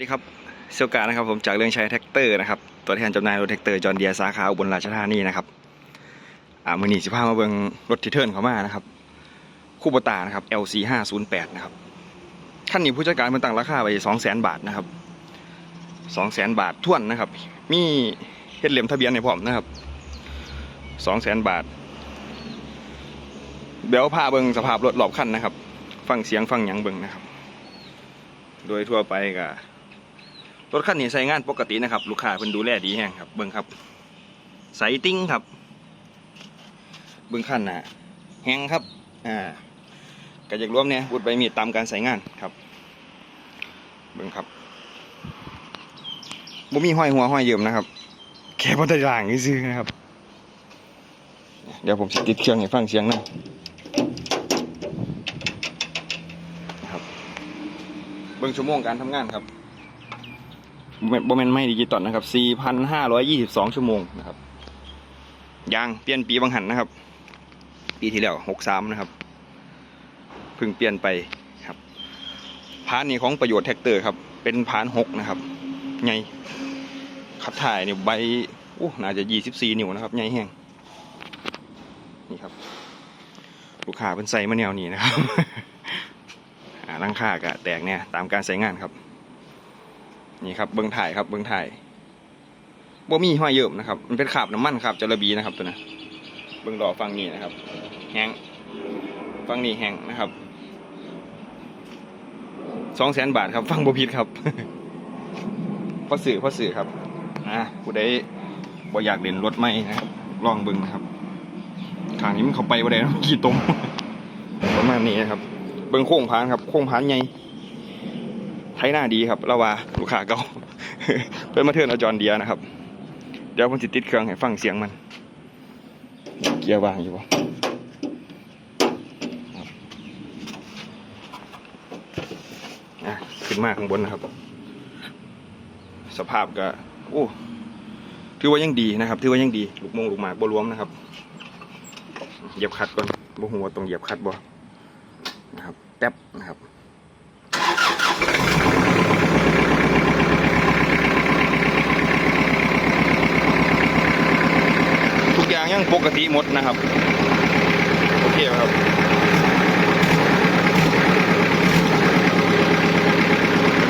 สวัสดีครับเซลกานะครับผมจากเรื่องใช้แท็กเตอร์นะครับตัวแทนจำหน่ายรถแท็กเตอร์จอห์เดียสาขาอุบลราชธานีนะครับอ่ามือหนีสิพามาเบิงรถทีเทิร์นเขามานะครับคูโบตานะครับ LC 5 0 8นะครับขั้นนี้ผู้จัดการมันตั้งราคาไว้2 0 0 0 0 0บาทนะครับ2 0 0 0 0 0บาทท่วนนะครับ มีเฮ็ดเหลี่ยมทะเบียนในพร้อมนะครับ2 0 0 0 0 0บาท เดี๋ยวพาเบิงสภาพรถรอบคันนะครับ ฟังเสียงฟังหยังเบิงนะครับ โดยทั่วไปก็ รถคันนี้ใช้งานปกตินะครับ ลูกค้าเพิ่นดูแลดีแฮงครับ เบิ่งครับใสติ้งครับ เบิ่งคันน่ะแฮงครับ อ่าก็อยากรวมเนี่ยพูดไปมีดตามการใช้งานครับ เบิ่งครับบ่มีห้อยหัวห้อยเยิมนะครับ แค่บ่ได้ล่างซื่อนะครับ เดี๋ยวผมติดเครื่องให้ฟังเสียงหน่อยนะครับเบิ่งชั่วโมงการทำงานครับ โบแมนไม่ดิจิตอลนะครับ 4,522 ชั่วโมงนะครับ ยางเปลี่ยนปีบางหันนะครับ ปีที่แล้ว 63 นะครับ เพิ่งเปลี่ยนไปครับพานนี่ของประโยชน์แท็กเตอร์ครับ เป็นพาน 6 นะครับใหญ่ขับถ่ายเนี่ยใบอู้น่าจะ 24 นิ้วนะครับใหญ่แห้งนี่ครับ ลูกค้าเป็นใส่มาแนวนี้นะครับอ่าลังค่ากะแตกเนี่ยตามการใช้งานครับ นี่ครับเบิ้งถ่ายครับเบิ้งถ่ายบ่มีห้อยเยิบนะครับ มันเป็นขาบน้ำมันครับจระบีนะครับตัวนะเบิ้งดอกฟังนี่นะครับ แห้งฟังนี่แห้งนะครับสองแสนบาทครับ ฟังบ่ผิดครับพอสื่อพอสื่อครับอ่าผู้ใดบ่อยากเล่นรถไหมนะครับ ลองเบิ้งนะครับทางนี้มันเข้าไปบ่ได้นะขี่ตรงประมาณนี้นะครับ เบิ้งโค้งพานครับโค้งพานใหญ่ ไทยหน้าดีครับราว่าลูกค้าเก่าเพื่อนมาเทิร์นเอาจอนเดียนะครับ เดี๋ยวผมจะติดเครื่องให้ฟังเสียงมัน เกียร์วางอยู่บ่ครับอะขึ้นมาข้างบนนะครับ สภาพก็โอ้ถือว่ายังดีนะครับ ถือว่ายังดี ลูกมงลูกหมากบ่รวมนะครับ เหยียบคัดก่อนบ่หัวตรงเหยียบคัดบ่นะครับ แป๊บนะครับ ทุกอ ยังปกติหมดนะครับ โอเคครับ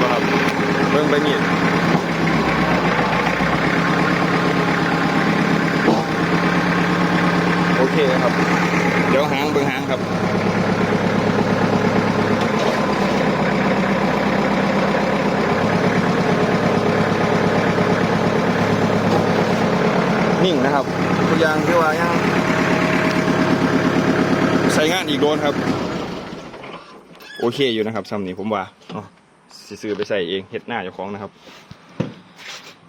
ครับเบิ่งไปนี่โอเคครับ เดี๋ยวหางเบิ่งหางครับ นิ่งนะครับทุก อย่างที่ว่ายังใช้งานอีกโดนครับ โอเคอยู่นะครับซัมนี้ผมว่าอ๋อสิซื้อไปใส่เองเฮ็ดหน้าเจ้าของนะครับ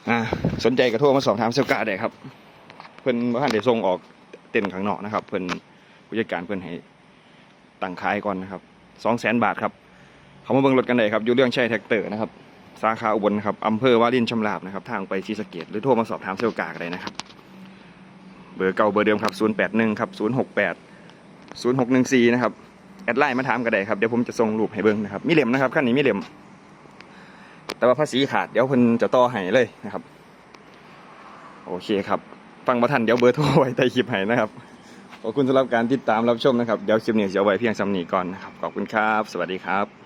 อ่าสนใจกระโทรมาสอบถามเซลกาได้ครับ เพิ่นบ้านเดี๋ยวส่งออกเต้นข้างนอกนะครับ เพิ่นผู้จัดการเพิ่นให้ตั้งขายก่อนนะครับสองแสนบาทครับเขามาเบิ่งรถกันได้ครับอยู่เรื่องใช้แท็กเตอร์นะครับ สาขาอุบลครับอำเภอวารินชำราบนะครับ ทางไปศรีสเกดหรือโทรมาสอบถามเซลกาก็ได้นะครับ บอร์เก่าเบอร์เดิมครับ 081 ครับ 068 0614 นะครับ แอดไลน์มาถามก็ได้ครับ เดี๋ยวผมจะส่งรูปให้เบิ่งนะครับ มีเหลี่ยมนะครับขั้นนี้มีเหลี่ยม แต่ว่าภาษีขาดเดี๋ยวเพิ่นจะต่อให้เลยนะครับ โอเคครับ ฟังมาทันเดี๋ยวเบอร์โทรไว้ใต้คลิปให้นะครับ ขอบคุณสำหรับการติดตามรับชมนะครับ เดี๋ยวคลิปนี้จะเอาไว้เพียงสำนีก่อนนะครับ ขอบคุณครับ สวัสดีครับ